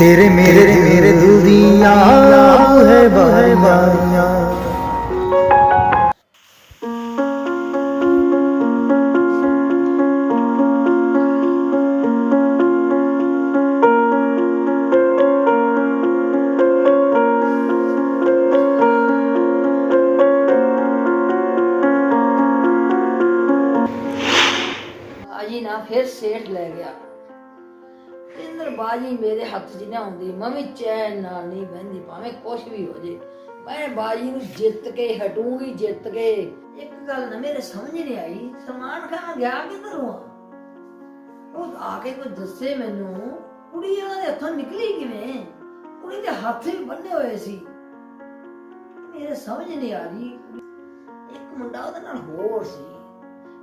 ਤੇਰੇ ਮੇਰੇ ਮੇਰੇ ਦਿਲ ਦੀਆਂ ਹੈ ਬਾਰੀਆਂ ਬਾਜੀ ਨਾ ਫਿਰ ਸੇਠ ਲੈ ਗਿਆ ਇੰਦਰ ਬਾਜੀ ਮੇਰੇ ਹੱਥ 'ਚ ਨਾ ਆਉਂਦੀ। ਮੈਂ ਵੀ ਚੈਨ ਨਾਲ ਨਹੀਂ ਬਹਿੰਦੀ, ਭਾਵੇਂ ਕੁਛ ਵੀ ਹੋ ਜੇ। ਮੈਂ ਬਾਜੀ ਨੂੰ ਜਿੱਤ ਕੇ ਹਟੂੰਗੀ ਜਿੱਤ ਕੇ। ਇੱਕ ਗੱਲ ਨਾ ਮੇਰੇ ਸਮਝ ਨਹੀਂ ਆਈ। ਸਲਮਾਨ ਖਾਨ ਗਿਆ ਕਿੱਧਰੋਂ ਉਹ ਆ ਕੇ ਕੋਈ ਦੱਸੇ ਮੈਨੂੰ, ਕੁੜੀ ਉਹਨਾਂ ਦੇ ਹੱਥੋਂ ਨਿਕਲੀ ਕਿਵੇਂ? ਕੁੜੀ ਦੇ ਹੱਥ ਵੀ ਬੰਨੇ ਹੋਏ ਸੀ। ਮੇਰੇ ਸਮਝ ਨਹੀਂ ਆ ਰਹੀ। ਇੱਕ ਮੁੰਡਾ ਉਹਦੇ ਨਾਲ ਹੋਰ ਸੀ।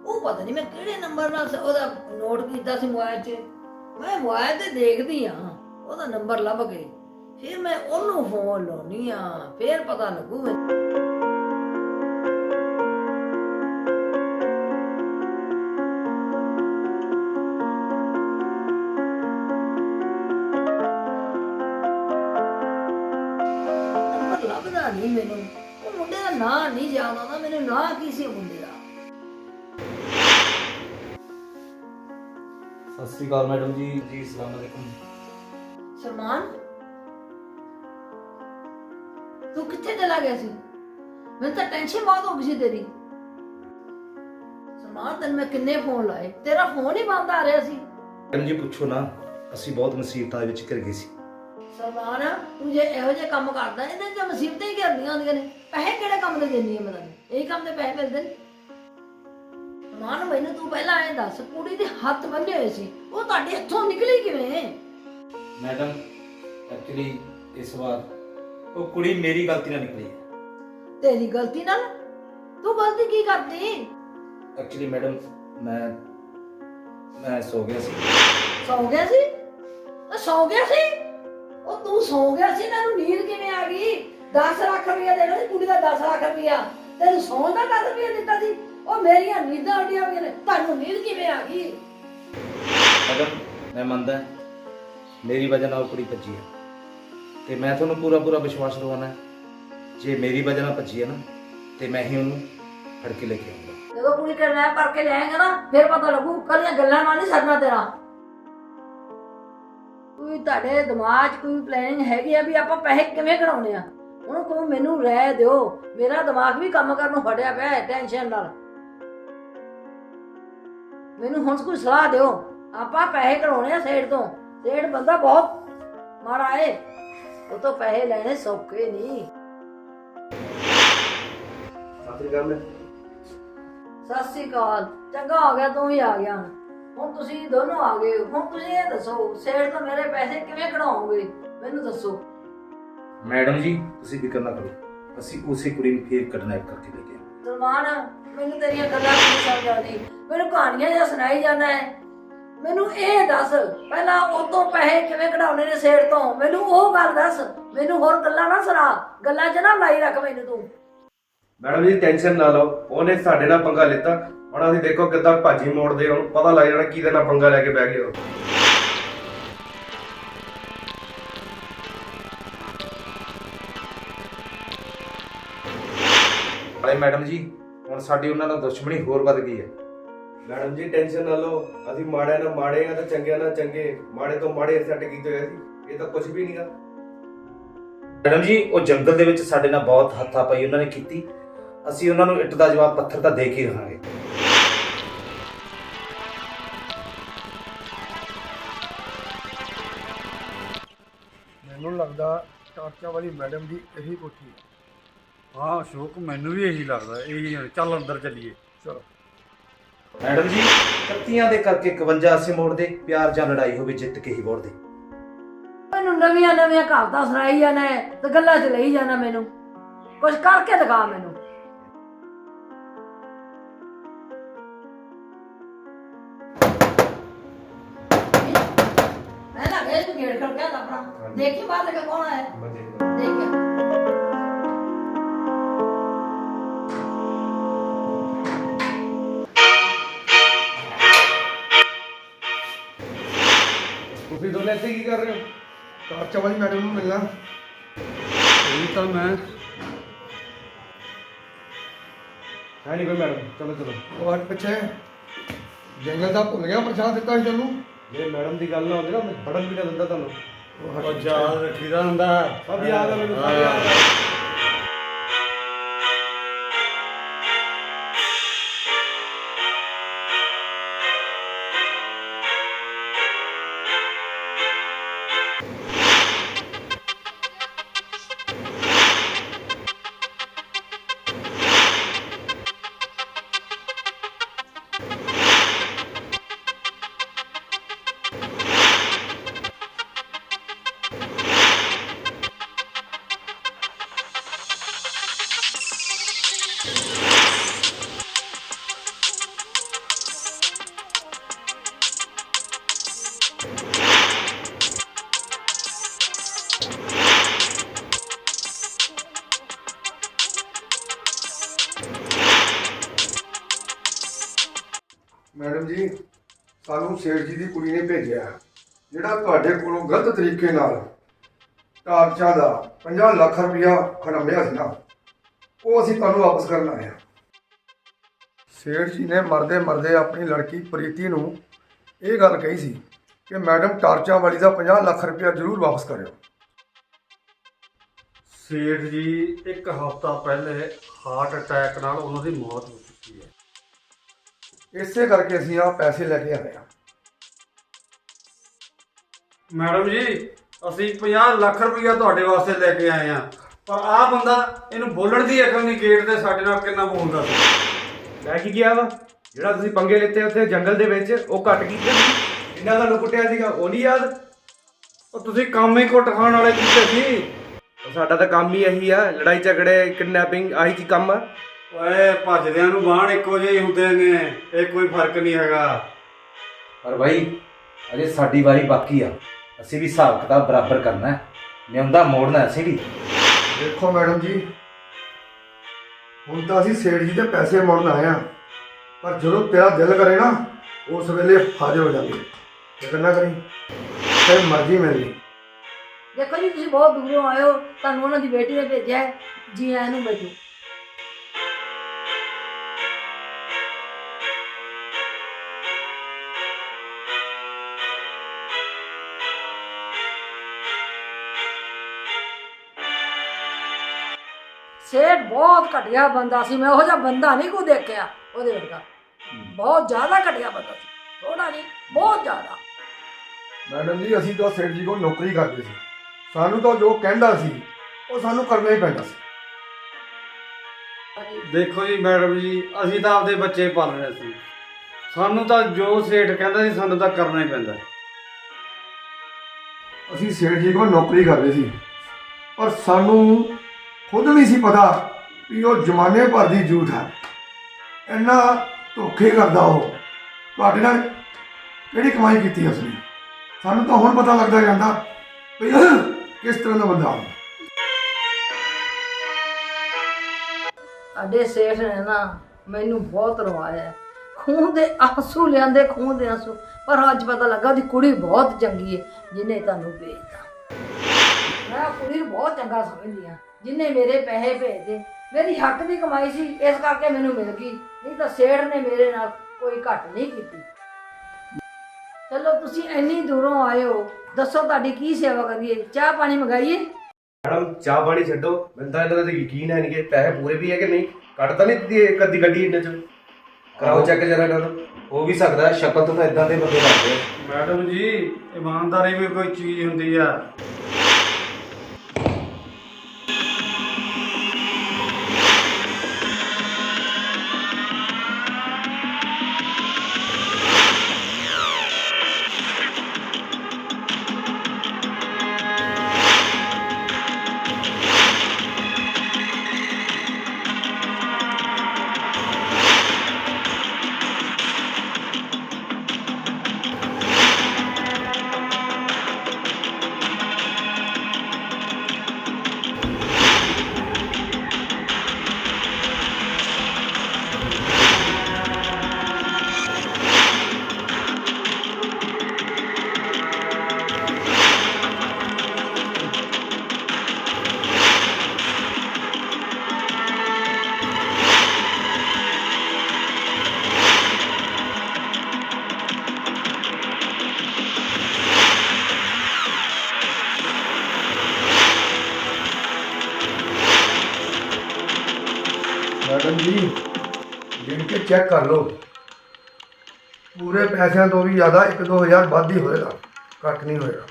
ਉਹ ਪਤਾ ਨਹੀਂ ਮੈਂ ਕਿਹੜੇ ਨੰਬਰ ਨਾਲ ਸ- ਉਹਦਾ ਨੋਟ ਕੀਤਾ ਸੀ ਮੋਬਾਈਲ 'ਚ। ਮੈਂ ਮੋਬਾਈਲ ਤੇ ਦੇਖਦੀ ਆ, ਉਹਦਾ ਨੰਬਰ ਲੱਭ ਕੇ। ਫਿਰ ਮੈਂ ਉਹਨੂੰ ਫੋਨ ਲਾਉਣੀ ਆ, ਫਿਰ ਪਤਾ ਲੱਗੂ ਮੈਨੂੰ। ਨੰਬਰ ਲੱਭਦਾ ਨਹੀਂ ਮੈਨੂੰ। ਉਹ ਮੁੰਡੇ ਦਾ ਨਾਂ ਨਹੀਂ ਯਾਦ ਆਉਂਦਾ ਮੈਨੂੰ ਨਾਂ ਕੀ ਸੀ ਉਹ ਮੁੰਡੇ ਦਾ? ਸਤਿ ਸ੍ਰੀ ਅਕਾਲ ਮੈਡਮ ਜੀ। ਜੀ ਅਸਲਾਮ ਅਲੈਕੁਮ। ਸਲਮਾਨ ਤੂੰ ਕਿੱਥੇ ਚਲਾ ਗਿਆ ਸੀ? ਮੈਨੂੰ ਤਾਂ ਟੈਨਸ਼ਨ ਬਹੁਤ ਹੋ ਗਈ ਸੀ ਤੇਰੀ। ਸਲਮਾਨ ਤੈਨੂੰ ਮੈਂ ਕਿੰਨੇ ਫੋਨ ਲਾਏ? ਤੇਰਾ ਫੋਨ ਹੀ ਬੰਦ ਆ ਰਿਹਾ ਸੀ। ਮੈਡਮ ਜੀ ਪੁੱਛੋ ਨਾ ਅਸੀਂ ਬਹੁਤ ਮੁਸੀਬਤਾਂ ਦੇ ਵਿੱਚ ਘਿਰ ਗਏ ਸੀ। ਸਲਮਾਨ ਤੂੰ ਜੇ ਇਹੋ ਜਿਹੇ ਕੰਮ ਕਰਦਾ ਇਹਨਾਂ ਦੀਆਂ ਮੁਸੀਬਤਾਂ ਹੀ ਘਿਰਦੀਆਂ ਹੁੰਦੀਆਂ ਨੇ। ਪੈਸੇ ਕਿਹੜੇ ਕੰਮ ਦੇ ਦਿੰਦੀ ਹੈ ਮੈਂ ਤੈਨੂੰ ਇਹੀ ਕੰਮ ਦੇ ਪੈਸੇ ਮਿਲਦੇ ਨੇ। ਸਲਮਾਨ ਮੈਨੂੰ ਤੂੰ ਪਹਿਲਾਂ ਐਂ ਦੱਸ ਕੁੜੀ ਦੇ ਹੱਥ ਬੰਨੇ ਹੋਏ ਸੀ। ਉਹ ਤੁਹਾਡੇ ਹੱਥੋਂ ਨਿਕਲੀ ਕਿਵੇਂ? ਮੈਡਮ ਐਕਚੁਅਲੀ ਇਸ ਵਾਰ ਉਹ ਕੁੜੀ ਮੇਰੀ ਗਲਤੀ ਨਾਲ ਨਿਕਲੀ ਹੈ। ਤੇਰੀ ਗਲਤੀ ਨਾਲ? ਤੂੰ ਗਲਤੀ ਕੀ ਕਰਦੀ? ਐਕਚੁਅਲੀ ਮੈਡਮ ਮੈਂ ਮੈਂ ਸੋ ਗਿਆ ਸੀ। ਸੌ ਗਿਆ ਸੀ? ਉਹ ਸੌ ਗਿਆ ਸੀ? ਉਹ ਤੂੰ ਸੌ ਗਿਆ ਸੀ ਨਾ ਨੂੰ ਨੀਂਦ ਕਿਵੇਂ ਆ ਗਈ? 10 ਲੱਖ ਰੁਪਇਆ ਦੇਣਾ ਸੀ ਕੁੜੀ ਦਾ 10 ਲੱਖ ਰੁਪਇਆ ਤੈਨੂੰ ਸੌਣ ਦਾ 10 ਰੁਪਇਆ ਦਿੱਤਾ ਸੀ? ਉਹ ਮੇਰੀਆਂ ਨੀਂਦਾਂ ਉੱਡੀਆਂ ਹੋਈਆਂ ਨੇ ਤੁਹਾਨੂੰ ਨੀਂਦ ਕਿਵੇਂ ਆ ਗਈ? ਮੈਡਮ ਮੈਂ ਮੰਨਦਾ ਮੇਰੀ ਵਜ੍ਹਾ ਨਾਲ ਉਹ ਕੁੜੀ ਭੱਜੀ ਹੈ ਤੇ ਮੈਂ ਤੁਹਾਨੂੰ ਪੂਰਾ ਪੂਰਾ ਵਿਸ਼ਵਾਸ ਦਿਵਾਉਣਾ ਜੇ ਮੇਰੀ ਵਜ੍ਹਾ ਨਾਲ ਭੱਜੀ ਹੈ ਨਾ ਤੇ ਮੈਂ ਹੀ ਉਹਨੂੰ ਫੜ ਕੇ ਲੈ ਕੇ ਆਉਂਗਾ ਜਦੋਂ ਕੁੜੀ ਕਰਨਾ ਕਰਕੇ ਲਿਆਏਗਾ ਨਾ ਫਿਰ ਪਤਾ ਲੱਗੂ ਕੱਲੀਆਂ ਗੱਲਾਂ ਨਾਲ ਨਹੀਂ ਸਰਨਾ ਤੇਰਾ। ਕੋਈ ਤੁਹਾਡੇ ਦਿਮਾਗ 'ਚ ਕੋਈ ਪਲੈਨਿੰਗ ਹੈਗੀ ਆ ਵੀ ਆਪਾਂ ਪੈਸੇ ਕਿਵੇਂ ਕਢਾਉਣੇ ਆ? ਹੁਣ ਕੋ ਮੈਨੂੰ ਰਹਿ ਦਿਓ ਮੇਰਾ ਦਿਮਾਗ ਵੀ ਕੰਮ ਕਰਨ ਨੂੰ ਫੜਿਆ ਪਿਆ ਹੈ ਟੈਨਸ਼ਨ ਨਾਲ। ਮੈਨੂੰ ਹੁਣ ਕੋਈ ਸਲਾਹ ਦਿਓ। ਆਪਾਂ ਪੈਸੇ ਕਢਾਉਣੇ ਆ ਸੇਠ ਤੋਂ। ਸੇਠ ਬੰਦਾ ਬਹੁਤ ਮਾੜਾ ਏ। ਉਹ ਤੋਂ ਪੈਸੇ ਲੈਣੇ ਸੌਖੇ ਨਹੀਂ। ਸਾਥੀ ਗੱਲ ਹੈ ਸਤਿ ਸ੍ਰੀ ਅਕਾਲ। ਚੰਗਾ ਹੋ ਗਿਆ ਤੂੰ ਵੀ ਆ ਗਿਆ ਹੁਣ। ਤੁਸੀਂ ਦੋਨੋਂ ਆ ਗਏ। ਹੁਣ ਤੁਸੀਂ ਇਹ ਦੱਸੋ ਸੇਠ ਤੋਂ ਮੇਰੇ ਪੈਸੇ ਕਿਵੇਂ ਕਢਾਓਗੇ? ਮੈਨੂੰ ਦੱਸੋ। ਮੈਡਮ ਜੀ ਤੁਸੀਂ ਫਿਕਰ ਨਾ ਕਰੋ। ਅਸੀਂ ਉਸੇ ਕੁੜੀ ਨੂੰ ਫੇਰ ਕਿਡਨੈਪ ਕਰਕੇ ਲੈ ਕੇ ਆਵਾਂਗੇ। ਸਲਮਾਨ ਮੈਨੂੰ ਤੇਰੀਆਂ ਗੱਲਾਂ ਨਹੀਂ ਸਮਝ ਆਉਂਦੀ। ਮੈਨੂੰ ਕਹਾਣੀਆਂ ਜਿਹਾ ਸੁਣਾਈ ਜਾਂਦਾ ਹੈ। ਮੈਨੂੰ ਇਹ ਦੱਸ ਪਹਿਲਾਂ ਉਹ ਪੈਸੇ ਕਿਵੇਂ ਕਢਾਉਣੇ ਨੇ ਸੇਠ ਤੋਂ? ਮੈਨੂੰ ਉਹ ਗੱਲ ਦੱਸ ਮੈਨੂੰ ਹੋਰ ਗੱਲਾਂ ਨਾ ਸੁਣਾ। ਗੱਲਾਂ 'ਚ ਨਾ ਲਾਈ ਰੱਖ ਮੈਨੂੰ ਤੂੰ। ਮੈਡਮ ਜੀ ਟੈਨਸ਼ਨ ਨਾ ਲਓ। ਉਹਨੇ ਸਾਡੇ ਨਾਲ ਪੰਗਾ ਲਿੱਤਾ। ਹੁਣ ਅਸੀਂ ਦੇਖੋ ਕਿੱਦਾਂ ਭਾਜੀ ਮੋੜਦੇ ਆ, ਉਹਨੂੰ ਪਤਾ ਲੱਗ ਜਾਣਾ ਕਿਹਦੇ ਨਾਲ ਪੰਗਾ ਲੈ ਕੇ ਬਹਿ ਗਏ ਉਹ। ਅਰੇ ਮੈਡਮ ਜੀ ਹੁਣ ਸਾਡੀ ਉਹਨਾਂ ਨਾਲ ਦੁਸ਼ਮਣੀ ਹੋਰ ਵੱਧ ਗਈ ਹੈ। ਮੈਡਮ ਜੀ ਟੈਨਸ਼ਨ ਨਾ ਲਓ। ਅਸੀਂ ਮਾੜਿਆਂ ਨਾਲ ਮਾੜੇ ਆ ਤੇ ਚੰਗਿਆਂ ਨਾਲ ਚੰਗੇ। ਮਾੜੇ ਤੋਂ ਮਾੜੇ ਸੈੱਟ ਕੀਤੇ ਹੋਏ ਸੀ ਇਹ ਤਾਂ ਕੁਝ ਵੀ ਨਹੀਂਗਾ ਮੈਡਮ ਜੀ ਉਹ ਜੰਗਲ ਦੇ ਵਿੱਚ ਸਾਡੇ ਨਾਲ ਬਹੁਤ ਹੱਥਾਪਾਈ ਉਹਨਾਂ ਨੇ ਕੀਤੀ। ਅਸੀਂ ਉਹਨਾਂ ਨੂੰ ਇੱਟ ਦਾ ਜਵਾਬ ਪੱਥਰ ਦਾ ਦੇ ਕੇ ਰਹਾਂਗੇ। ਮੈਨੂੰ ਲੱਗਦਾ ਚਾਚਾ ਵਾਲੀ ਮੈਡਮ ਦੀ ਇਹੀ ਕੋਠੀ ਹੈ। ਹਾਂ ਅਸ਼ੋਕ ਮੈਨੂੰ ਵੀ ਇਹੀ ਲੱਗਦਾ ਇਹੀ ਆ। ਚੱਲ ਅੰਦਰ ਚੱਲੀਏ। ਚਲੋ। ਮੈਡਮ ਜੀ ਕੱਤੀਆਂ ਦੇ ਕਰਕੇ 51 ਅਸੀਂ ਮੋੜਦੇ ਪਿਆਰ ਜਾਂ ਲੜਾਈ ਹੋਵੇ ਜਿੱਤ ਕੇ ਹੀ ਮੋੜਦੇ ਮੈਨੂੰ ਨਵੀਆਂ ਨਵੀਆਂ ਕਹਾਵਤਾਂ ਸੁਣਾਈ ਜਾਣਾ ਹੈ ਤੇ ਗੱਲਾਂ 'ਚ ਲਈ ਜਾਣਾ ਮੈਨੂੰ। ਕੁਝ ਕਰਕੇ ਦਿਖਾ ਮੈਨੂੰ। ਮੈਂ ਨਾ ਗੇਟ ਗੇਟ ਕਰ ਗਿਆ ਆਪਣਾ। ਦੇਖੀ ਬਾਹਰ ਲਗਾ ਕੌਣ ਆਇਆ। ਦੇਖ ਕਰ ਰਹੇ ਹੋ? ਟਾਰਚਾ ਵਾਲੀ ਮੈਡਮ ਨੂੰ ਮਿਲਣਾ। ਇਹ ਤਾਂ ਮੈਂ। ਹੈ ਨਹੀਂ ਕੋਈ ਮੈਡਮ ਚਲੋ ਚਲੋ। ਉਹ ਹਟ ਪਿੱਛੇ। ਜੰਗਲ ਦਾ ਭੁੱਲ ਗਿਆ ਪ੍ਰਸ਼ਾਦ ਦਿੱਤਾ ਸੀ ਤੈਨੂੰ। ਜੇ ਮੈਡਮ ਦੀ ਗੱਲ ਨਾ ਹੁੰਦੀ ਨਾ ਮੈਂ ਫੜਨ ਵੀ ਨਾ ਦਿੰਦਾ ਤੁਹਾਨੂੰ। ਉਹ ਹਟ ਉਹ ਪਿੱਛੇ। ਯਾਦ ਰੱਖੀਦਾ ਹੁੰਦਾ। ਸਭ ਯਾਦ ਆ ਮੈਨੂੰ ਸਭ ਯਾਦ ਆ। ਸਾਨੂੰ ਸੇਠ ਜੀ ਦੀ ਕੁੜੀ ਨੇ ਭੇਜਿਆ ਜਿਹੜਾ ਤੁਹਾਡੇ ਕੋਲੋਂ ਗਲਤ ਤਰੀਕੇ ਨਾਲ ਟਾਰਚਾ ਦਾ 50 ਲੱਖ ਰੁਪਇਆ ਖੜੰਬਿਆ ਸੀ ਨਾ, ਉਹ ਅਸੀਂ ਤੁਹਾਨੂੰ ਵਾਪਸ ਕਰਨ ਆਏ ਹਾਂ। ਸੇਠ ਜੀ ਨੇ ਮਰਦੇ ਮਰਦੇ ਆਪਣੀ ਲੜਕੀ ਪ੍ਰੀਤੀ ਨੂੰ ਇਹ ਗੱਲ ਕਹੀ ਸੀ ਕਿ ਮੈਡਮ ਟਾਰਚਾ ਵਾਲੀ ਦਾ 50 ਲੱਖ ਰੁਪਇਆ ਜ਼ਰੂਰ ਵਾਪਸ ਕਰਿਓ। ਸੇਠ ਜੀ, ਇੱਕ ਹਫ਼ਤਾ ਪਹਿਲੇ ਹਾਰਟ ਅਟੈਕ ਨਾਲ ਉਹਨਾਂ ਦੀ ਮੌਤ ਹੋ ਚੁੱਕੀ ਇਸੇ ਕਰਕੇ ਅਸੀਂ ਆ ਪੈਸੇ ਲੈ ਕੇ ਆਏ ਹਾਂ। ਮੈਡਮ ਜੀ ਅਸੀਂ 50 ਲੱਖ ਰੁਪਇਆ ਤੁਹਾਡੇ ਵਾਸਤੇ ਲੈ ਕੇ ਆਏ ਆ ਪਰ ਆਹ ਬੰਦਾ ਇਹਨੂੰ ਬੋਲਣ ਦੀ ਅਕਲ ਨਹੀਂ ਗੇਟ ਤੇ ਸਾਡੇ ਨਾਲ ਕਿੰਨਾ ਬੋਲਦਾ ਸੀ। ਮੈਂ ਕੀ ਕਿਹਾ ਵਾ? ਜਿਹੜਾ ਤੁਸੀਂ ਪੰਗੇ ਲਿੱਤੇ ਉੱਥੇ ਜੰਗਲ ਦੇ ਵਿੱਚ ਉਹ ਘੱਟ ਕੀਤੇ? ਸੀ ਇੰਨਾ ਤੁਹਾਨੂੰ ਕੁੱਟਿਆ ਸੀਗਾ ਉਹ ਨਹੀਂ ਯਾਦ? ਉਹ ਤੁਸੀਂ ਕੰਮ ਹੀ ਘੁੱਟ ਖਾਣ ਵਾਲੇ ਕੀਤੇ ਸੀ। ਸਾਡਾ ਤਾਂ ਕੰਮ ਹੀ ਇਹੀ ਆ ਲੜਾਈ ਝਗੜੇ ਕਿਡਨੈਪਿੰਗ ਆਹੀ ਕੀ ਕੰਮ ਆ? ਓਏ ਭੱਜਦਿਆਂ ਨੂੰ ਬਾਹਣ ਇੱਕੋ ਜਿਹੇ ਹੀ ਹੁੰਦੇ ਨੇ ਇਹ ਕੋਈ ਫ਼ਰਕ ਨਹੀਂ ਹੈਗਾ। ਪਰ ਭਾਈ ਅਜੇ ਸਾਡੀ ਵਾਰੀ ਬਾਕੀ ਆ। ਅਸੀਂ ਵੀ ਹਿਸਾਬ ਕਿਤਾਬ ਬਰਾਬਰ ਕਰਨਾ ਹੈ। ਨਿਉਂਦਾ ਮੋੜਨਾ ਅਸੀਂ ਵੀ ਦੇਖੋ ਮੈਡਮ ਜੀ ਹੁਣ ਤਾਂ ਅਸੀਂ ਸੇਠ ਜੀ ਦੇ ਪੈਸੇ ਮੋੜਨ ਆਏ ਹਾਂ। ਪਰ ਜਦੋਂ ਤੇਰਾ ਦਿਲ ਕਰੇ ਨਾ ਉਸ ਵੇਲੇ ਹਾਜ਼ਰ ਹੋ ਜਾਂਗੇ ਫਿਕਰ ਨਾ ਕਰੀ। ਤੇ ਮਰਜ਼ੀ ਮੇਰੀ। ਦੇਖੋ ਜੀ ਤੁਸੀਂ ਬਹੁਤ ਦੂਰੋਂ ਆਏ ਹੋ ਤੁਹਾਨੂੰ ਉਹਨਾਂ ਦੀ ਬੇਟੀ ਨੇ ਭੇਜਿਆ ਹੈ। ਜੀ ਆਇਆਂ ਨੂੰ ਬੈਠੋ ਸੇਠ ਬਹੁਤ ਘਟੀਆ ਬੰਦਾ ਸੀ ਮੈਂ ਉਹ ਜਿਹਾ ਬੰਦਾ ਨਹੀਂ ਕੋ ਦੇਖਿਆ ਉਹਦੇ ਵਰਗਾ। ਬਹੁਤ ਜ਼ਿਆਦਾ ਘਟੀਆ ਬੰਦਾ ਸੀ ਥੋੜਾ ਨਹੀਂ ਬਹੁਤ ਜ਼ਿਆਦਾ। ਮੈਡਮ ਜੀ ਅਸੀਂ ਤਾਂ ਸੇਠ ਜੀ ਕੋਲ ਨੌਕਰੀ ਕਰਦੇ ਸੀ। ਸਾਨੂੰ ਤਾਂ ਜੋ ਕਹਿੰਦਾ ਸੀ ਉਹ ਸਾਨੂੰ ਕਰਨਾ ਹੀ ਪੈਂਦਾ ਸੀ। ਦੇਖੋ ਜੀ ਮੈਡਮ ਜੀ ਅਸੀਂ ਤਾਂ ਆਪਦੇ ਬੱਚੇ ਪਾਲ ਰਹੇ ਸੀ। ਸਾਨੂੰ ਤਾਂ ਜੋ ਸੇਠ ਕਹਿੰਦਾ ਸੀ ਸਾਨੂੰ ਤਾਂ ਕਰਨਾ ਹੀ ਪੈਂਦਾ। ਅਸੀਂ ਸੇਠ ਜੀ ਕੋਲ ਨੌਕਰੀ ਕਰਦੇ ਸੀ। ਪਰ ਸਾਨੂੰ ਖੁਦ ਨਹੀਂ ਸੀ ਪਤਾ ਵੀ ਉਹ ਜਮਾਨੇ ਭਰ ਦੀ ਝੂਠ ਹੈ। ਇੰਨਾ ਧੋਖੇ ਕਰਦਾ ਉਹ। ਤੁਹਾਡੇ ਨਾਲ ਕਿਹੜੀ ਕਮਾਈ ਕੀਤੀ ਉਸਨੇ? ਸਾਨੂੰ ਤਾਂ ਹੁਣ ਪਤਾ ਲੱਗਦਾ ਜਾਂਦਾ ਵੀ ਕਿਸ ਤਰ੍ਹਾਂ ਦਾ ਬੰਦਾ ਹੈ ਸਾਡੇ ਸੇਠ ਨੇ ਨਾ ਮੈਨੂੰ ਬਹੁਤ ਰਵਾਇਆ ਖੂਨ ਦੇ ਆਂਸੂ ਲਿਆਂਦੇ, ਖੂਨ ਦੇ ਆਂਸੂ। ਪਰ ਅੱਜ ਪਤਾ ਲੱਗਾ ਉਹਦੀ ਕੁੜੀ ਬਹੁਤ ਚੰਗੀ ਹੈ, ਜਿਹਨੇ ਤੁਹਾਨੂੰ ਭੇਜਤਾ ਮੈਂ ਕੁੜੀ ਨੂੰ ਬਹੁਤ ਚੰਗਾ ਸਮਝਦੀ ਹਾਂ। ਜਿਹਨੇ ਮੇਰੇ ਪੈਸੇ ਭੇਜਦੇ ਮੇਰੀ ਹੱਕ ਦੀ ਕਮਾਈ ਸੀ ਇਸ ਕਰਕੇ ਮੈਨੂੰ ਮਿਲ ਗਈ। ਨਹੀਂ ਤਾਂ ਸੇਠ ਨੇ ਮੇਰੇ ਨਾਲ ਕੋਈ ਘੱਟ ਨਹੀਂ ਕੀਤੀ। ਚਲੋ ਤੁਸੀਂ ਇੰਨੀ ਦੂਰੋਂ ਆਏ ਹੋ ਦੱਸੋ ਤੁਹਾਡੀ ਕੀ ਸੇਵਾ ਕਰੀਏ? ਚਾਹ ਪਾਣੀ ਮੰਗਾਈਏ? ਮੈਡਮ ਚਾਹ ਪਾਣੀ ਛੱਡੋ। ਮੈਨੂੰ ਤਾਂ ਇਹਨਾਂ ਦਾ ਤਾਂ ਯਕੀਨ ਹੈ ਨਹੀਂ ਕਿ ਪੈਸੇ ਪੂਰੇ ਵੀ ਹੈ ਕਿ ਨਹੀਂ। ਕੱਟ ਤਾਂ ਨਹੀਂ ਦਿੱਤੀ ਇੱਕ ਅੱਧੀ ਗੱਡੀ ਇਹਨਾਂ ਚ। ਕਰਾਓ ਚੈੱਕ ਜਰਾ ਇਹਨਾਂ ਦਾ ਹੋ ਵੀ ਸਕਦਾ ਸ਼ਕਲ ਤੋਂ ਤਾਂ ਇਦਾਂ ਦੇ ਬੰਦੇ ਲੱਗਦੇ। ਮੈਡਮ ਜੀ ਇਮਾਨਦਾਰੀ ਵੀ ਕੋਈ ਚੀਜ਼ ਹੁੰਦੀ ਆ। ਚੈੱਕ ਕਰ ਲਓ। ਪੂਰੇ ਪੈਸਿਆਂ ਤੋਂ ਵੀ ਜ਼ਿਆਦਾ 1-2000 ਵੱਧ ਹੀ ਹੋਏਗਾ ਘੱਟ ਨਹੀਂ ਹੋਏਗਾ।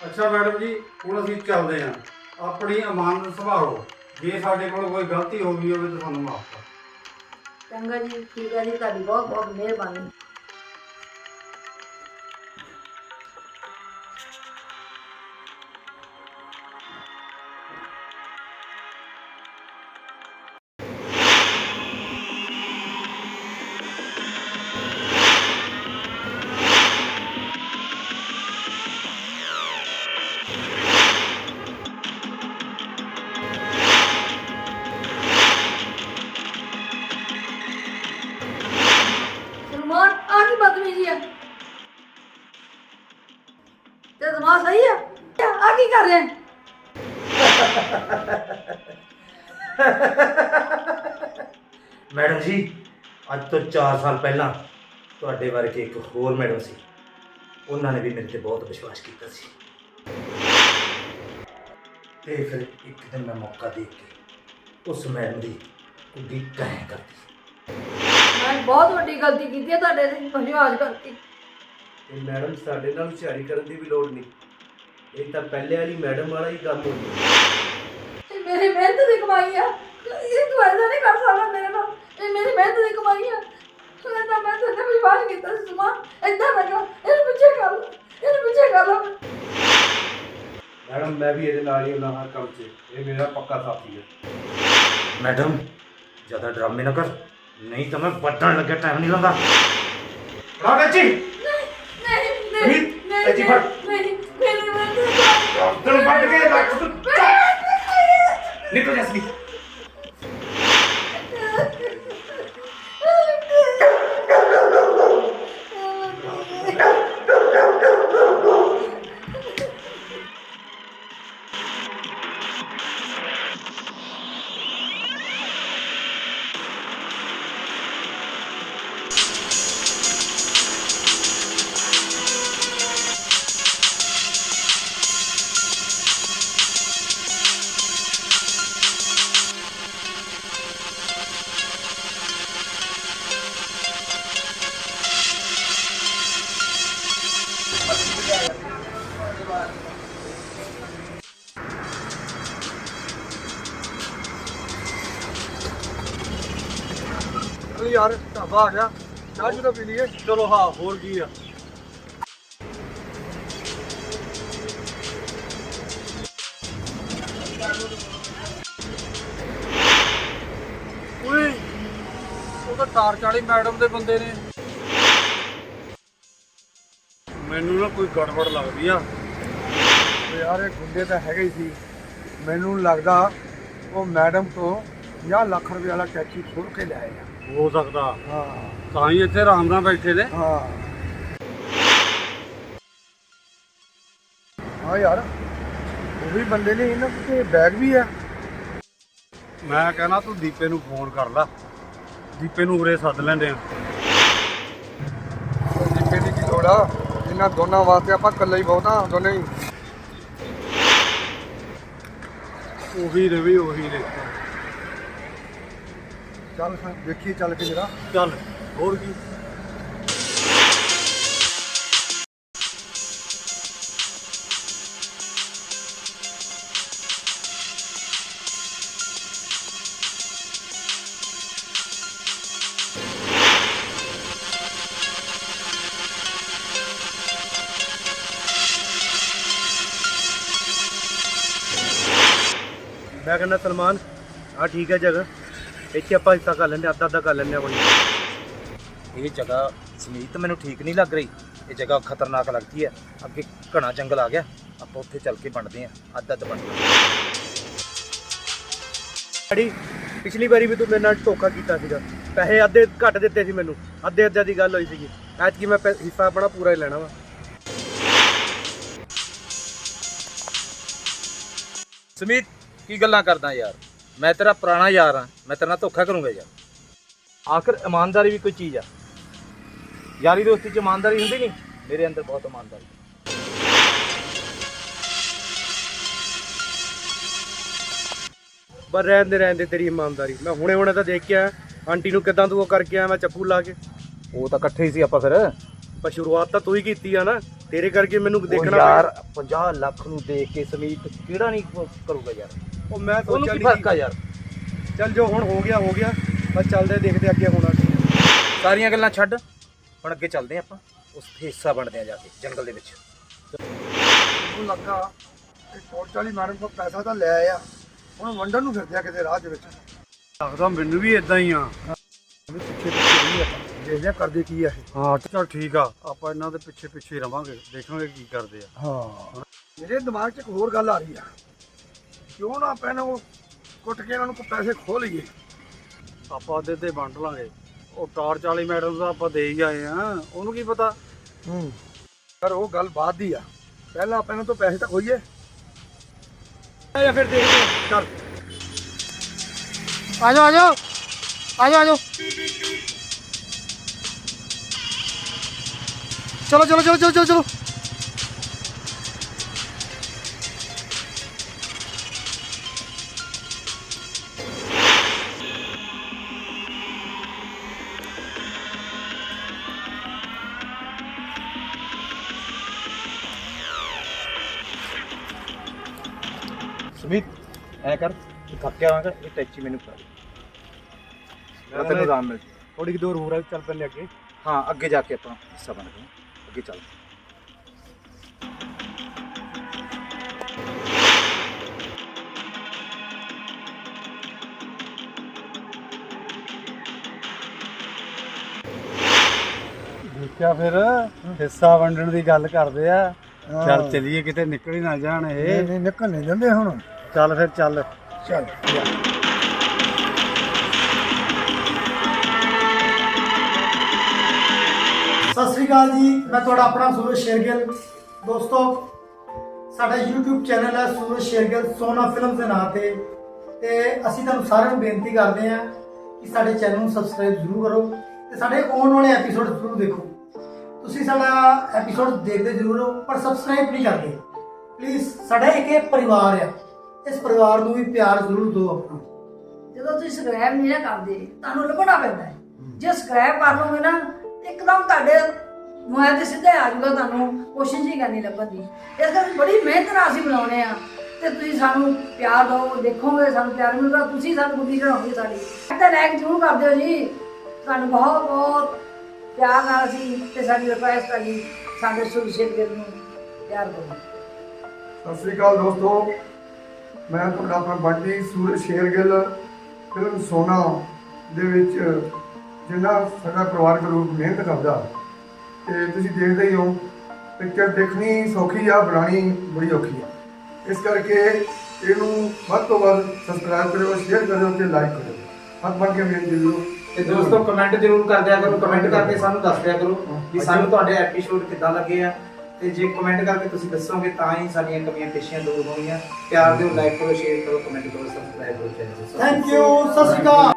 ਅੱਛਾ ਮੈਡਮ ਜੀ ਹੁਣ ਅਸੀਂ ਚੱਲਦੇ ਹਾਂ। ਆਪਣੀ ਅਮਾਨਤ ਸੰਭਾਲੋ। ਜੇ ਸਾਡੇ ਕੋਲ ਕੋਈ ਗਲਤੀ ਹੋ ਗਈ ਹੋਵੇ ਤਾਂ ਸਾਨੂੰ ਮਾਫ ਕਰ। ਚੰਗਾ ਜੀ ਠੀਕ ਹੈ ਜੀ ਤੁਹਾਡੀ ਬਹੁਤ ਬਹੁਤ ਮਿਹਰਬਾਨੀ। ਸਲਮਾਨ ਆ। ਤੇ ਦਿਮਾਗ ਸਹੀ ਹੈ ਆ ਕੀ ਕਰ ਰਹੇ ਮੈਡਮ ਜੀ, ਅੱਜ ਤੋਂ 4 ਸਾਲ ਪਹਿਲਾਂ ਤੁਹਾਡੇ ਵਰਗੇ ਇੱਕ ਹੋਰ ਮੈਡਮ ਸੀ। ਉਹਨਾਂ ਨੇ ਵੀ ਮੇਰੇ ਤੇ ਬਹੁਤ ਵਿਸ਼ਵਾਸ ਕੀਤਾ ਸੀ। ਤੇ ਫਿਰ ਇੱਕ ਦਿਨ ਮੈਂ ਮੌਕਾ ਦੇ ਕੇ ਉਸ ਮੈਡਮ ਦੀ ਕੁੱਡੀ ਕਹਿ ਕਰਦੀ ਬਹੁਤ ਵੱਡੀ ਗਲਤੀ ਕੀਤੀ ਹੈ ਤੁਹਾਡੇ ਤੇ ਵਿਸ਼ਵਾਸ ਕਰਕੇ ਤੇ ਮੈਡਮ ਸਾਡੇ ਨਾਲ ਹੁਸ਼ਿਆਰੀ ਕਰਨ ਦੀ ਵੀ ਲੋੜ ਨਹੀਂ। ਇਹ ਤਾਂ ਪਹਿਲੇ ਵਾਲੀ ਮੈਡਮ ਵਾਲਾ ਹੀ ਕੰਮ ਹੋ ਗਿਆ। ਇਹ ਮੇਰੀ ਮਿਹਨਤ ਦੀ ਕਮਾਈ ਆ। ਇਹ ਤੂੰ ਐਸਾ ਨਹੀਂ ਕਰ ਸਕਦਾ ਮੇਰੇ ਨਾਲ। ਇਹ ਮੇਰੀ ਮਿਹਨਤ ਦੀ ਕਮਾਈ ਆ। ਮੈਂ ਤਾਂ ਮੈਂ ਤੇ ਵਿਸ਼ਵਾਸ ਕੀਤਾ ਸੀ ਸੁਮਾ। ਨਾ ਕਰ। ਇਹਨੂੰ ਪਿੱਛੇ ਕਰ। ਲਓ, ਇਹਨੂੰ ਪਿੱਛੇ ਕਰ। ਲਓ ਮੈਡਮ ਮੈਂ ਵੀ ਇਹਦੇ ਨਾਲ ਹੀ ਉਹਨਾਂ ਹਰ ਕੰਮ 'ਚ। ਇਹ ਮੇਰਾ ਪੱਕਾ ਸਾਥੀ ਹੈ ਮੈਡਮ ਜ਼ਿਆਦਾ ਡਰਾਮੇ ਨਾ ਕਰ। ਨਹੀਂ ਤਾਂ ਮੈਂ ਵੱਢਣ ਲੱਗਿਆ ਟਾਈਮ ਨਹੀਂ ਲਾਉਂਦਾ ਫੜਾ ਬੱਚੀ ਨਹੀਂ ਨਹੀਂ ਨਹੀਂ, ਇੱਥੇ ਫੜ। ਨਹੀਂ ਤੈਨੂੰ ਵੱਢ ਕੇ ਰੱਖ ਤੂੰ ਨਿਕਲ ਜਾ ਸੀ ਯਾਰ, ਢਾਬਾ ਆ ਗਿਆ। ਚਾਹ ਚੂਹ ਤਾਂ ਪੀ ਲਈਏ। ਚਲੋ, ਹਾਂ, ਹੋਰ ਕੀ ਆ। ਓਏ, ਉਹ ਤਾਂ ਤਾਰ ਚਾੜੀ ਮੈਡਮ ਦੇ ਬੰਦੇ ਨੇ। ਮੈਨੂੰ ਨਾ ਕੋਈ ਗੜਬੜ ਲੱਗਦੀ ਆ। ਤੇ ਯਾਰ ਇਹ ਗੁੰਡੇ ਤਾਂ ਹੈਗੇ ਹੀ ਸੀ। ਮੈਨੂੰ ਲੱਗਦਾ ਉਹ ਮੈਡਮ ਤੋਂ 50 ਲੱਖ ਰੁਪਏ ਵਾਲਾ ਟੈਕਸੀ ਖੋਲ ਕੇ ਲੈ ਆਇਆ। ਹੋ ਸਕਦਾ। ਹਾਂ। ਤਾਂ ਹੀ ਇੱਥੇ ਆਰਾਮ ਨਾਲ ਬੈਠੇ ਨੇ। ਹਾਂ। ਹਾਂ ਯਾਰ ਉਹ ਵੀ ਬੰਦੇ ਨੇ ਇਹਨਾਂ ਤੇ ਬੈਗ ਵੀ ਹੈ ਮੈਂ ਕਹਿਣਾ ਤੂੰ ਦੀਪੇ ਨੂੰ ਫੋਨ ਕਰ ਲੈ। ਦੀਪੇ ਨੂੰ ਉਰੇ ਸੱਦ ਲੈਂਦੇ ਆ। ਜਿੱਕੇ ਦੀ ਕੀ ਲੋੜ ਆ? ਇਹਨਾਂ ਦੋਨਾਂ ਵਾਸਤੇ ਆਪਾਂ ਇਕੱਲੇ ਹੀ ਬਹੁਤ ਆ ਦੋਨੇ ਹੀ। ਉਹੀ ਨੇ ਵੀ ਉਹੀ ਨੇ। ਚੱਲ ਦੇਖੀਏ ਚੱਲ ਕੇ ਜਰਾ। ਚੱਲ ਹੋਰ ਕੀ? ਕਹਿੰਦਾ, ਸਲਮਾਨ ਆ ਠੀਕ ਹੈ ਜਗ੍ਹਾ। ਇੱਥੇ ਆਪਾਂ ਹਿੱਸਾ ਕਰ ਲੈਂਦੇ ਅੱਧਾ ਅੱਧਾ ਕਰ ਲੈਂਦੇ ਕੋਈ। ਇਹ ਜਗ੍ਹਾ ਸਮੀਤ ਮੈਨੂੰ ਠੀਕ ਨਹੀਂ ਲੱਗ ਰਹੀ। ਇਹ ਜਗ੍ਹਾ ਖਤਰਨਾਕ ਲੱਗਦੀ ਹੈ। ਅੱਗੇ ਘਣਾ ਜੰਗਲ ਆ ਗਿਆ। ਆਪਾਂ ਉੱਥੇ ਚੱਲ ਕੇ ਬਣਦੇ ਆਂ ਅੱਧ ਅੱਧ ਬਣਦੇ ਪਿਛਲੀ ਵਾਰੀ ਵੀ ਤੂੰ ਮੇਰੇ ਨਾਲ ਧੋਖਾ ਕੀਤਾ ਸੀਗਾ। ਪੈਸੇ ਅੱਧੇ ਘੱਟ ਦਿੱਤੇ ਸੀ ਮੈਨੂੰ। ਅੱਧੇ ਅੱਧੇ ਦੀ ਗੱਲ ਹੋਈ ਸੀਗੀ। ਐਤਕੀ ਮੈਂ ਪੈ- ਹਿੱਸਾ ਆਪਣਾ ਪੂਰਾ ਹੀ ਲੈਣਾ ਵਾ। ਸਮੀਤ ਕੀ ਗੱਲਾਂ ਕਰਦਾ ਯਾਰ? ਮੈਂ ਤੇਰਾ ਪੁਰਾਣਾ ਯਾਰ ਆ ਮੈਂ ਤੇਰਾ ਧੋਖਾ ਕਰੂੰਗਾ ਯਾਰ। ਆਖਰ ਇਮਾਨਦਾਰੀ ਵੀ ਕੋਈ ਚੀਜ਼ ਆ। ਯਾਰੀ ਦੋਸਤੀ 'ਚ ਇਮਾਨਦਾਰੀ ਹੁੰਦੀ ਨਹੀਂ? ਮੇਰੇ ਅੰਦਰ ਬਹੁਤ ਇਮਾਨਦਾਰੀ ਪਰ ਰਹਿੰਦੇ ਰਹਿੰਦੇ ਤੇਰੀ ਇਮਾਨਦਾਰੀ। ਮੈਂ ਹੁਣੇ ਹੁਣੇ ਤਾਂ ਦੇਖ ਕੇ ਦੇਖਿਆ। ਆਂਟੀ ਨੂੰ ਕਿਦਾਂ ਤੂੰ ਉਹ ਕਰਕੇ ਆਇਆ ਮੈਂ ਚੱਪੂ ਲਾ ਕੇ। ਉਹ ਤਾਂ ਇਕੱਠੇ ਹੀ ਸੀ ਆਪਾਂ ਫਿਰ। ਪਰ ਸ਼ੁਰੂਆਤ ਤਾਂ ਤੂੰ ਹੀ ਕੀਤੀ ਆ ਨਾ। ਤੇਰੇ ਕਰਕੇ ਮੈਨੂੰ ਦੇਖਣਾ ਪਿਆ। ਯਾਰ 50 ਲੱਖ ਨੂੰ ਦੇਖ ਕੇ ਸਮੀਤ ਕਿਹੜਾ ਨਹੀਂ ਕਰੂਗਾ ਯਾਰ? ਉਹ ਮੈਂ ਉਹਨੂੰ ਸੋਚਿਆ ਕੀ ਨਹੀਂ ਫ਼ਰਕ ਆ ਯਾਰ? ਚੱਲ ਜੋ ਹੁਣ ਹੋ ਗਿਆ ਹੋ ਗਿਆ। ਬਸ ਚੱਲਦੇ ਦੇਖਦੇ ਅੱਗੇ ਹੋਣਾ ਕੀ ਹੈ। ਸਾਰੀਆਂ ਗੱਲਾਂ ਛੱਡ। ਹੁਣ ਅੱਗੇ ਚੱਲਦੇ ਆਪਾਂ। ਉਸ ਹਿੱਸਾ ਬਣਦੇ ਆ ਜਾ ਕੇ ਜੰਗਲ ਦੇ ਵਿੱਚ। ਮੈਨੂੰ ਲੱਗਾ ਕਿ ਕੋਟ ਚਾਲੀ ਮੈਡਮ ਕੋਲ ਪੈਸਾ ਤਾਂ ਲੈ ਆਇਆ। ਹੁਣ ਵੰਡਣ ਨੂੰ ਫਿਰਦੇ ਆ ਕਿਤੇ ਰਾਹ ਦੇ ਵਿੱਚ। ਲੱਗਦਾ ਮੈਨੂੰ ਵੀ ਇਦਾਂ ਹੀ ਆ। ਪਿੱਛੇ ਪਿੱਛੇ ਨਹੀਂ ਆਪਾਂ ਦੇਖਦੇ ਆ ਕਰਦੇ ਕੀ ਆ ਇਹ। ਹਾਂ ਚਲ ਠੀਕ ਆ। ਆਪਾਂ ਇਹਨਾਂ ਦੇ ਪਿੱਛੇ ਪਿੱਛੇ ਰਵਾਂਗੇ। ਦੇਖਾਂਗੇ ਕੀ ਕਰਦੇ ਆ। ਹਾਂ। ਮੇਰੇ ਦਿਮਾਗ 'ਚ ਇੱਕ ਹੋਰ ਗੱਲ ਆ ਰਹੀ ਆ। ਕਿਉਂ ਨਾ ਆਪਾਂ ਇਹਨਾਂ ਨੂੰ ਕੁੱਟ ਕੇ ਇਹਨਾਂ ਨੂੰ ਕੋਈ ਪੈਸੇ ਖੋਹ ਲਈਏ? ਆਪਾਂ ਦੇ ਤੇ ਵੰਡ ਲਾਂਗੇ। ਉਹ ਟਾਰਚ ਵਾਲੀ ਮੈਡਮ ਦਾ ਆਪਾਂ ਦੇ ਹੀ ਆਏ ਆ। ਉਹਨੂੰ ਕੀ ਪਤਾ? ਹੂੰ। ਪਰ ਉਹ ਗੱਲ ਬਾਅਦ ਦੀ ਆ। ਪਹਿਲਾਂ ਆਪਾਂ ਇਹਨਾਂ ਤੋਂ ਪੈਸੇ ਤਾਂ ਖੋਈਏ ਜਾਂ ਫਿਰ ਦੇਖਦੇ ਹਾਂ। ਚੱਲ। ਆ ਜਾਓ ਆ ਜਾਓ। ਆ ਜਾਓ ਆ ਜਾਓ। ਚਲੋ ਚਲੋ ਚਲੋ ਚਲੋ ਚਲੋ ਚਲੋ। ਐ ਕਰ ਤੂੰ ਥੱਕਿਆ ਹੋਵੇਂਗਾ ਇਹ ਟੈਚੀ ਮੈਨੂੰ ਕਰ ਮੈਂ ਤੈਨੂੰ ਆਰਾਮ ਮਿਲ। ਥੋੜੀ ਦੂਰ ਹੋ ਰਿਹਾ ਚੱਲ ਪੈਂਦੇ ਅੱਗੇ। ਹਾਂ ਅੱਗੇ ਜਾ ਕੇ ਆਪਾਂ ਹਿੱਸਾ ਬਣਦੇ ਹਾਂ ਅੱਗੇ ਚੱਲ। ਦੇਖਿਆ ਫਿਰ ਹਿੱਸਾ ਵੰਡਣ ਦੀ ਗੱਲ ਕਰਦੇ ਆ। ਚੱਲ ਚਲੀਏ ਕਿਤੇ ਨਿਕਲ ਹੀ ਨਾ ਜਾਣ ਇਹ। ਨਹੀਂ ਨਿਕਲ ਨਹੀਂ ਦਿੰਦੇ ਹੁਣ। ਚੱਲ ਫਿਰ ਚੱਲ। ਚੱਲ ਸਤਿ ਸ੍ਰੀ ਅਕਾਲ ਜੀ, ਮੈਂ ਤੁਹਾਡਾ ਆਪਣਾ ਸੂਰਜ ਸ਼ੇਰਗਿੱਲ। ਦੋਸਤੋ, ਸਾਡਾ YouTube ਚੈਨਲ ਹੈ ਸੂਰਜ ਸ਼ੇਰਗਿੱਲ, ਸੋਨਾ ਫਿਲਮਸ ਦੇ ਨਾਂ ਤੇ। ਤੇ ਅਸੀਂ ਤੁਹਾਨੂੰ ਸਾਰਿਆਂ ਨੂੰ ਬੇਨਤੀ ਕਰਦੇ ਹਾਂ ਕਿ ਸਾਡੇ ਚੈਨਲ ਨੂੰ ਸਬਸਕ੍ਰਾਈਬ ਜ਼ਰੂਰ ਕਰੋ ਤੇ ਸਾਡੇ ਆਉਣ ਵਾਲੇ ਐਪੀਸੋਡ ਜ਼ਰੂਰ ਦੇਖੋ। ਤੁਸੀਂ ਸਾਡਾ ਐਪੀਸੋਡ ਦੇਖਦੇ ਜ਼ਰੂਰ ਹੋ ਪਰ ਸਬਸਕ੍ਰਾਈਬ ਨਹੀਂ ਕਰਦੇ। ਪਲੀਜ਼ ਸਾਡਾ ਇੱਕ ਇਹ ਪਰਿਵਾਰ ਆ। ਇਸ ਪਰਿਵਾਰ ਨੂੰ ਵੀ ਪਿਆਰ ਜ਼ਰੂਰ ਦਿਓ ਆਪਣਾ। ਜਦੋਂ ਤੁਸੀਂ ਸਕ੍ਰੈਪ ਨਹੀਂ ਨਾ ਕਰਦੇ ਤੁਹਾਨੂੰ ਲੱਭਣਾ ਪੈਂਦਾ ਹੈ। ਜੇ ਸਕ੍ਰੈਪ ਕਰ ਲਓਗੇ ਨਾ ਇੱਕਦਮ ਤੁਹਾਡੇ ਮੋਬਾਈਲ ਤੇ ਸਿੱਧਾ ਆ ਜਾਊਗਾ ਤੁਹਾਨੂੰ ਕੋਸ਼ਿਸ਼ ਹੀ ਕਰਨੀ ਲੱਭਣ ਦੀ। ਇਸ ਕਰਕੇ ਬੜੀ ਮਿਹਨਤ ਨਾਲ ਅਸੀਂ ਬਣਾਉਨੇ ਆ ਤੇ ਤੁਸੀਂ ਸਾਨੂੰ ਪਿਆਰ ਦਿਓ ਦੇਖੋਗੇ ਸਾਨੂੰ ਪਿਆਰ ਮਿਲੂਗਾ ਤੁਸੀਂ ਸਾਨੂੰ ਗੁੱਡੀ ਚੜਾਉਂਗੇ ਸਾਡੀ। ਤੇ ਲਾਈਕ ਜ਼ਰੂਰ ਕਰ ਦਿਓ ਜੀ। ਤੁਹਾਨੂੰ ਬਹੁਤ ਬਹੁਤ ਪਿਆਰ ਨਾਲ ਅਸੀਂ ਤੇ ਸਾਡੀ ਰਿਕੁਐਸਟ ਹੈ ਜੀ ਸਾਡੇ ਸੁਰਸ਼ਿਤ ਨੂੰ ਪਿਆਰ ਕਰੋ ਸਤਿ ਸ੍ਰੀ ਅਕਾਲ ਦੋਸਤੋ। ਮੈਂ ਤੁਹਾਡਾ ਆਪਣਾ ਬੰਟੀ ਸੂਰਜ ਸ਼ੇਰਗਿੱਲ ਫਿਲਮ ਸੋਨਾ ਦੇ ਵਿੱਚ ਜਿੰਨਾ ਸਾਡਾ ਪਰਿਵਾਰਕ ਰੂਪ ਮਿਹਨਤ ਕਰਦਾ। ਤੇ ਤੁਸੀਂ ਦੇਖਦੇ ਹੀ ਹੋ ਪਿਕਚਰ ਦੇਖਣੀ ਸੌਖੀ ਆ ਬਣਾਉਣੀ ਬੜੀ ਔਖੀ ਆ। ਇਸ ਕਰਕੇ ਇਹਨੂੰ ਵੱਧ ਤੋਂ ਵੱਧ ਸਬਸਕ੍ਰਾਈਬ ਕਰਿਓ ਸ਼ੇਅਰ ਕਰਿਓ ਤੇ ਲਾਈਕ ਕਰਿਓ। ਹੱਥ ਬਣ ਕੇ ਬੇਨਤੀ ਕਰੋ ਤੇ ਦੋਸਤੋ ਕਮੈਂਟ ਜ਼ਰੂਰ ਕਰ ਦਿਆ ਕਰੋ। ਕਮੈਂਟ ਕਰਕੇ ਸਾਨੂੰ ਦੱਸ ਦਿਆ ਕਰੋ ਵੀ ਸਾਨੂੰ ਤੁਹਾਡੇ ਐਪੀਸੋਡ ਕਿੱਦਾਂ ਲੱਗੇ ਆ। ਤੇ ਜੇ ਕਮੈਂਟ ਕਰਕੇ ਤੁਸੀਂ ਦੱਸੋਗੇ ਤਾਂ ਹੀ ਸਾਡੀਆਂ ਕਮੀਆਂ ਪੇਸ਼ੀਆਂ ਦੂਰ ਹੋਣਗੀਆਂ। ਪਿਆਰ ਦਿਓ ਲਾਈਕ ਕਰੋ ਸ਼ੇਅਰ ਕਰੋ ਕਮੈਂਟ ਕਰੋ ਸਬਸਕ੍ਰਾਈਬ ਕਰੋ channel thank you Sat Sri Akal.